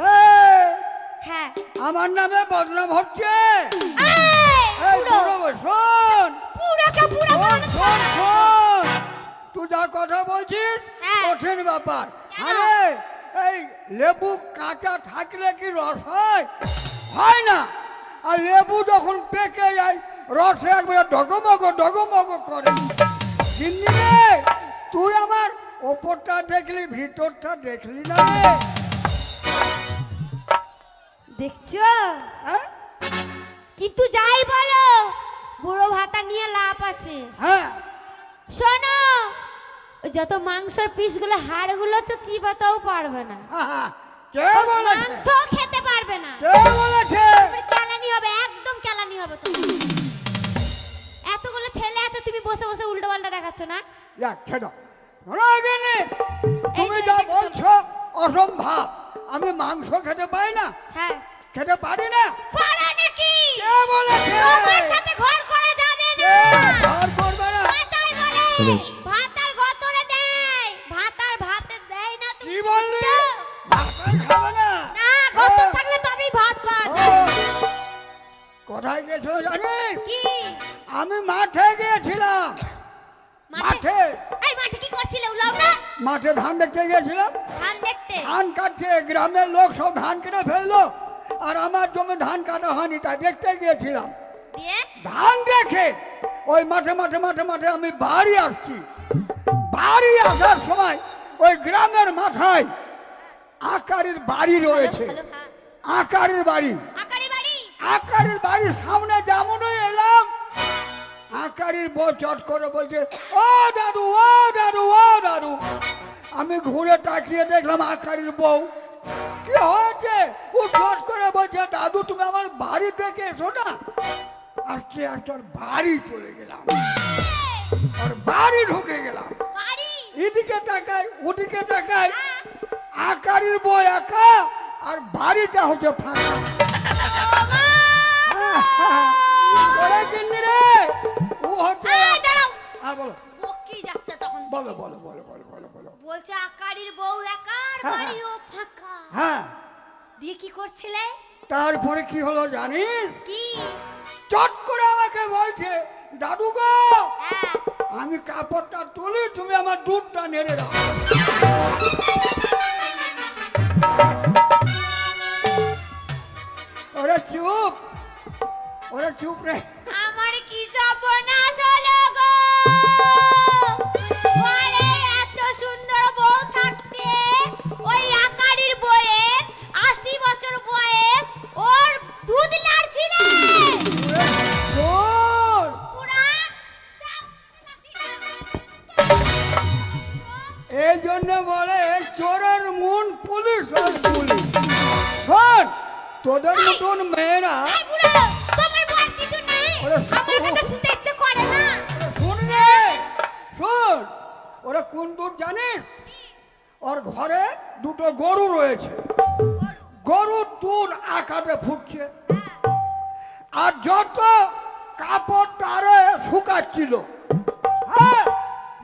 হ্যাঁ। আমার নামে বদনাম হচ্ছে। তুই যা কথা বলছিস হ্যাঁ। কঠিন ব্যাপার? আরে এই লেবু কাঁচা থাকলে কি রস হয়? হয় না। আর লেবু যখন পেকে যায় রসে একবারে ডগমগ ডগমগ করে। তুই আমার ওপরটা দেখলি ভিতরটা দেখলি না রে? দেখছ? হ্যাঁ? কিন্তু যাই বলো বুড়ো ভাতা নিয়ে লাভ আছে। হ্যাঁ। শোনো যত মাংসের পিসগুলো হাড়গুলো তো চিবাতেও পারবে না। হ্যাঁ, হ্যাঁ। কে বলেছে? মাংস খেতে পারবে না। কে বলেছে? কেলানি হবে একদম কেলানি হবে তুমি এতগুলো ছেলে আছে তুমি বসে বসে উল্টো পাল্টা দেখাচ্ছ না? যাক ছেড়ো। তুমি যা বলছো অসম্ভব। আমি মাংস খেতে পাই না। হ্যাঁ। খেতে পারি না। পারো নাকি? কে তোমার সাথে ঘর করে যাবে না। ঘর করবে না। ভাতার বলে ভাতার গতরে দেয়। ভাতার ভাতে দেয় না কি বললি? খাবে না। না গত থাকলে তবেই ভাত পাওয়া যায় কোথায় গেছিল কি? আমি মাঠে গিয়েছিলাম। মাঠে। এই মাঠে কি করছিলে উলাও না? মাঠে ধান দেখতে গিয়েছিলাম। ধান দেখতে? ধান কাটছে গ্রামের লোক সব ধান কেটে ফেলল। আর আমার জমি ধান কাটা হয়নি তাই দেখতে গিয়েছিলাম। ধান দেখে ওই মাঠে মাঠে মাঠে মাঠে আমি বাড়ি আসছি। বাড়ি আসার সময় ওই গ্রামের মাথায় আকারের বাড়ি রয়েছে। হ্যাঁ। আকারের বাড়ি। আকারি বাড়ি? আকারের বাড়ির সামনে যেমনই এলাম। আকারের বউ চট করে বলছে ও দাদু ও দাদু ও দাদু। আমি ঘুরে তাকিয়ে দেখলাম আকারের বউ। কি হয়েছে? চট করে বলছে দাদু তুমি আমার বাড়ি থেকে এসো না। আস্তে আস্তে ওর বাড়ি চলে গেলাম। আর বাড়ি ঢুকে গেলাম। এদিকে তাকাই ওদিকে তাকাই। আকারের বই একা আর বাড়িটা হচ্ছে ফাঁকা। ওরে জিন্নি রে ও হচ্ছে হ্যাঁ বলো। বকি যাচ্ছে তখন। বলো বলো বলো বলো বলো বলো। বলছে আকারির বউ একার হ্যাঁ, বাড়িও ফাঁকা। হ্যাঁ। দিয়ে কি করছিলে? তারপরে কি হলো জানিস কি? চট করে আমাকে বলছে দাদু গো হ্যাঁ। আমি কাপড়টা তুলি তুমি আমার দুধটা নেড়ে দাও। ওরে চুপ ওরে চুপ রে। আমার কি সর্বনাশ হলো গো? এই জন্য বলে চোরের মন পুলিশ আর পুলিশ। শোন তোদের মতন মেয়েরা শুন। রে শোন। ওরা কোন দুধ জানিস? ওর ঘরে দুটো গরু রয়েছে। গরুর দুধ আকাতে ফুটছে। আর যত কাপড় তারে শুকাচ্ছিল। হ্যাঁ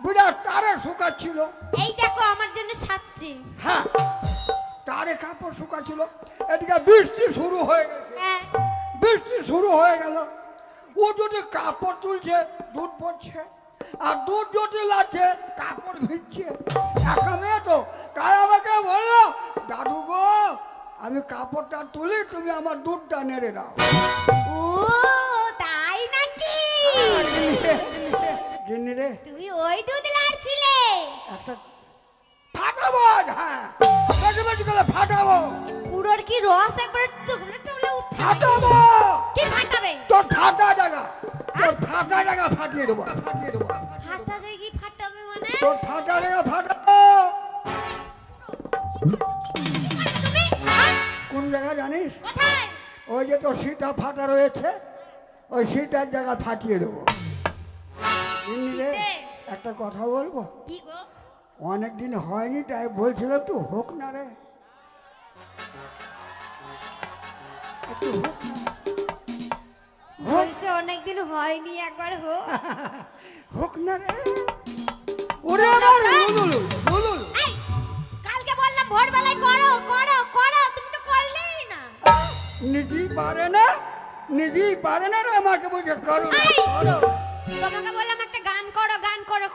বিরাট তারে শুকাচ্ছিল। এই দেখো আমার জন্য সাচ্ছি হ্যাঁ তারে কাপড় শুকাচ্ছিল। এদিকে বৃষ্টি শুরু হয়ে গেছে। হ্যাঁ। বৃষ্টি শুরু হয়ে গেল। ও যদি কাপড় তুলছে দুধ পড়ছে। আর দুধ যদি লাগছে কাপড় ভিজছে। একা মেয়ে তো তাই আমাকে বলল দাদু গো আমি কাপড়টা তুলি তুমি আমার দুধটা নেড়ে দাও। ও তাই নাকি? জিনি রে। ওই দুধ লাড়ছিলে একটা ফাটাবো হ্যাঁ। বেশি বেশি করে ফাটাবো। পুরোর কি রস একবার টুকলে টুকলে উঠছে? ফাটাবো। কি ফাটাবে? তোর ফাটা জায়গা। তোর ফাটা জায়গা ফাটিয়ে দেবো। ফাটিয়ে দেবো ফাটা যায় কি ফাটাবে মানে? তোর ফাটা জায়গা ফাটাবো। হ্যাঁ? কোন জায়গা জানিস? কোথায়? ওই যে তোর সিটা ফাটা রয়েছে ওই সিটার জায়গা ফাটিয়ে দেবো? একটা কথা বলব? কি গো? অনেক দিন হয়নি তাই বলছিল একটু হোক না রে। একটু হোক। না। বলছে অনেকদিন হয়নি একবার হোক। হোক না রে। ওরে আমার বুলুল বুলুল কালকে বললাম ভোরবেলায় করো করো করো তুমি তো করলেই না। নিজেই পারে না নিজেই পারে না আর আমাকে বলছে করো করো। তোমাকে বললাম একটা গান করো গান করো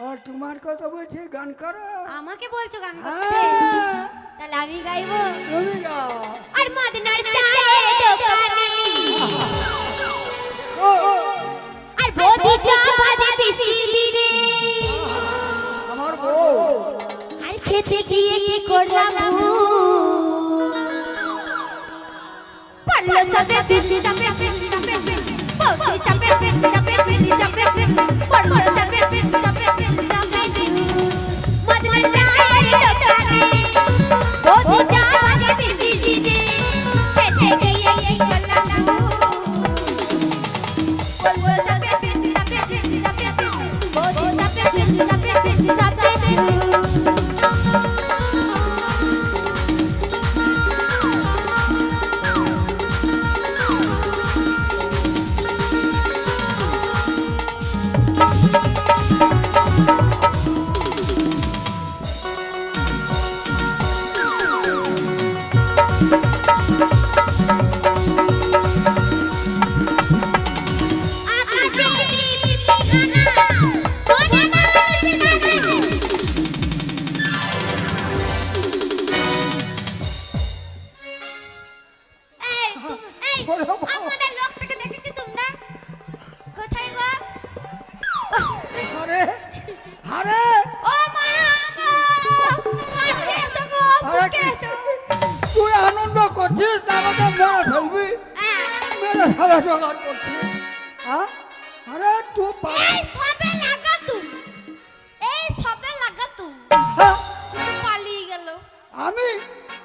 আর তোমার কথা বলছি গান করো আমাকে বলছো গান করতে হ্যাঁ তাহলে আমি গাইবো তুমি গাও আর মদনার চায়ের দোকানে ও, ও, আর বৌদি চা ভাজে বৃষ্টির দিনে আমার বউ আর খেতে গিয়ে কি করলাম? পারল চাপে চিনি চাপে চিনি চাপে বৌদি চাপে চিনি চাপে চিনি চাপে চিনি চাপে চিনি চাপে চিনি you. তুই আনন্দ করছিস না আমাকে মেরে ফেলবি। হ্যাঁ। মেরে ফেলা জোগাড় করছিস। আরে তুই পা- এই সবে লাগা তুই এই সবে লাগা তুই হ্যাঁ, পালিয়ে গেল। আমি?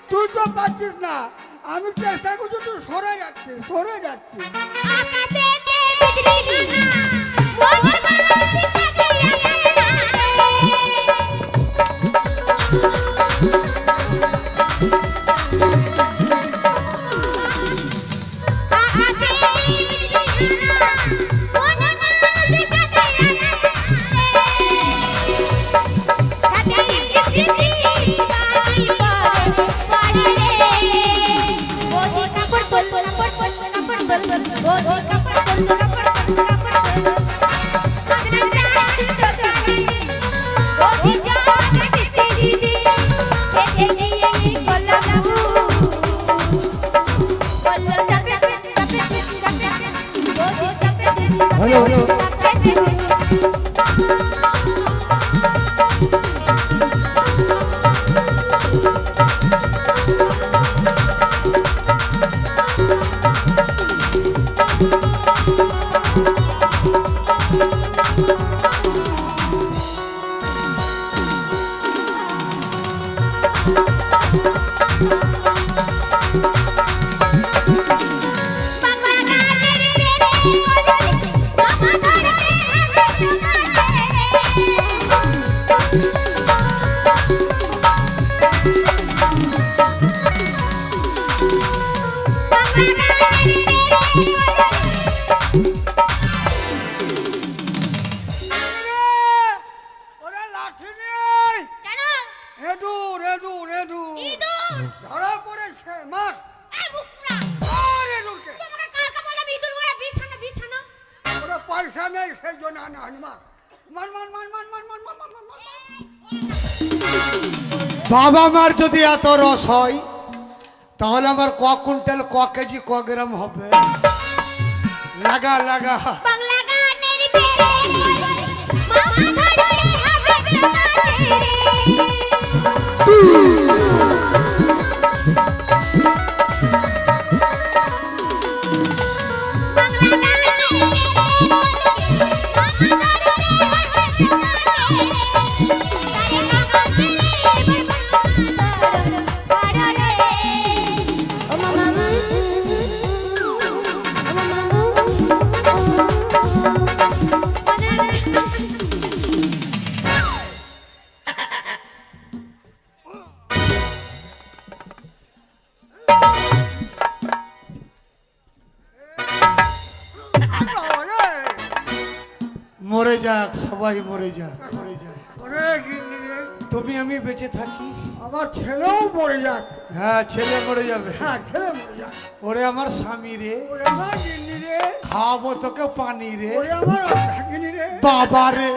তুই তো পারছিস না। আমি চেষ্টা করছি তুই সরে যাচ্ছিস সরে যাচ্ছিস। আকাশে ಗೋಧಿ ಕಪ್ಪ ತಂದು রেডু রেডু রেডু। ইঁদুর! ধরা পড়েছে মার। এই বুকরা! আর রেডুকে। তোমরা কাকে বললাম ইঁদুর মারা বিছানা বিছানা। ওরা পয়সা নেই সেই জন্য আনা হয়নি মার। মার মার মার মার মার মার মার মার মার মার। বাবা মার যদি এত রস হয় তাহলে আমার ক কুইন্টাল ক কেজি ক গ্রাম হবে। লাগা লাগা। বাংলা Boom! মরে যাক সবাই মরে যাক মরে যাক। তুমি আমি বেঁচে থাকি। আমার ছেলেও মরে যাক। হ্যাঁ ছেলে মরে যাবে। হ্যাঁ ছেলে মরে যাক। ওরে আমার স্বামী রে। খাব আমার রে। খাওয়াবো তোকে পানি রে। ওরে আমার রে। বাবা রে।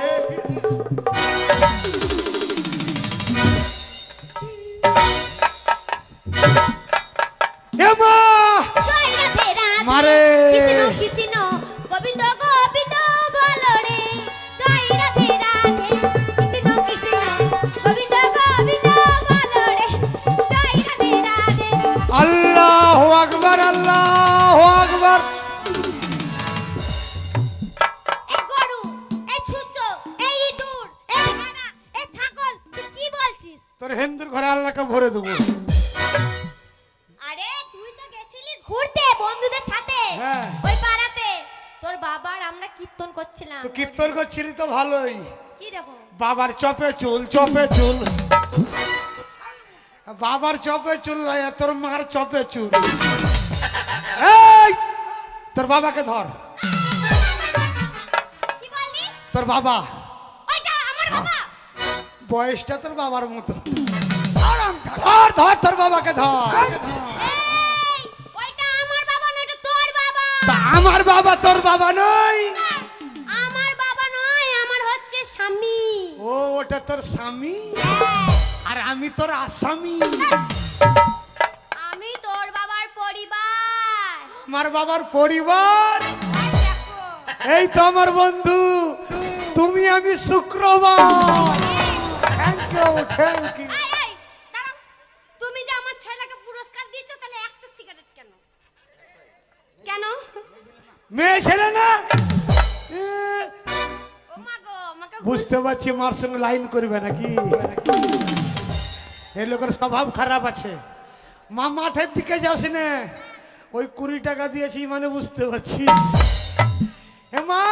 তোর হিন্দুর ঘরে আল্লাহকে ভরে দেবো। আরে তুই তো গেছিলিস ঘুরতে বন্ধুদের সাথে। হ্যাঁ। ওই পাড়াতে। তোর বাবার আমরা কীর্তন করছিলাম। তো কীর্তন করছিলি তো ভালোই। কি রকম? বাবার চপে চুল চপে চুল। বাবার চপে চুল নয়, তোর মার চপে চুল। এই! তোর বাবাকে ধর। কি বললি? তোর বাবা। ওইটা আমার বাবা। বয়সটা তোর বাবার মতো ধর ধর তোর বাবাকে ধর। আমার বাবা তোর বাবা। নয়। আমার বাবা নয় আমার হচ্ছে স্বামী। ও ওটা তোর স্বামী? আর আমি তোর আসামি। আমি তোর বাবার পরিবার। আমার বাবার পরিবার? এই তো আমার বন্ধু তুমি আমি শুক্রবার। থ্যাংক ইউ থ্যাংক ইউ এই, এই, দাঁড়াও। তুমি যে আমার ছেলেকে পুরস্কার দিয়েছ তাহলে একটা সিগারেট কেন কেন মেয়ে ছেলে না? বুঝতে পারছি মার সঙ্গে লাইন করবে নাকি? এই লোকের স্বভাব খারাপ আছে। মা মাঠের দিকে যাস না। ওই কুড়ি টাকা দিয়েছি মানে বুঝতে পারছি। হে মা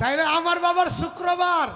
তাইলে আমার বাবার শুক্রবার।